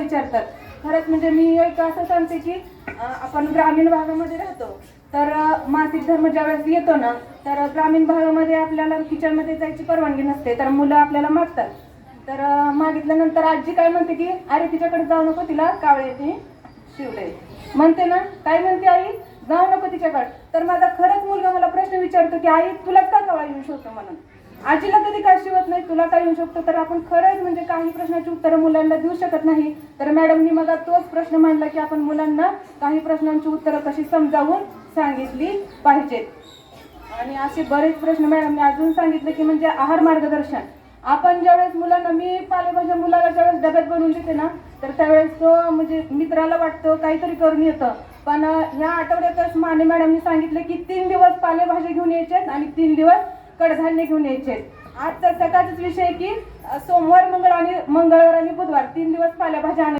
विचारतात. खरंच म्हणजे मी एक असं सांगते की आपण ग्रामीण भागामध्ये राहतो तर मासिक धर्म ज्यावेळेस येतो ना तर ग्रामीण भागामध्ये आपल्याला किचनमध्ये जायची परवानगी नसते तर मुलं आपल्याला मागतात. तर मागितल्यानंतर आजी काय म्हणते की अरे तिच्याकडे जाऊ नको तिला कावळे ते शिवले. म्हणते ना काय म्हणते आई? जाऊ नको तिच्याकडे. तर माझा खरंच मुलगा मला प्रश्न विचारतो की आई तुला का कावळा येऊ शकतो म्हणून? आजीला कधी काय शिवत नाही तुला काय येऊ शकतो? तर आपण खरंच म्हणजे काही प्रश्नाची उत्तरं मुलांना देऊ शकत नाही. तर मॅडमनी मला तोच प्रश्न मांडला की आपण मुलांना काही प्रश्नांची उत्तरं कशी समजावून सांगितली पाहिजेत. आणि असे बरेच प्रश्न मॅडमने अजून सांगितले की म्हणजे आहार मार्गदर्शन. आपण ज्यावेळेस मुलांना मी पालेभाज्या मुलाला ज्यावेळेस डब्यात बनवून देते ना तर त्यावेळेस तो म्हणजे मित्राला वाटतं काहीतरी करून येतं. पण या ह्या आठवड्यातच माने मॅडमनी सांगितले की तीन दिवस पालेभाज्या घेऊन यायचे आणि तीन दिवस कडधान्य घेऊन यायचे. आजचा सकाळचाच विषय आहे की सोमवार मंगळ आणि मंगळवार आणि बुधवार तीन दिवस पालेभाज्या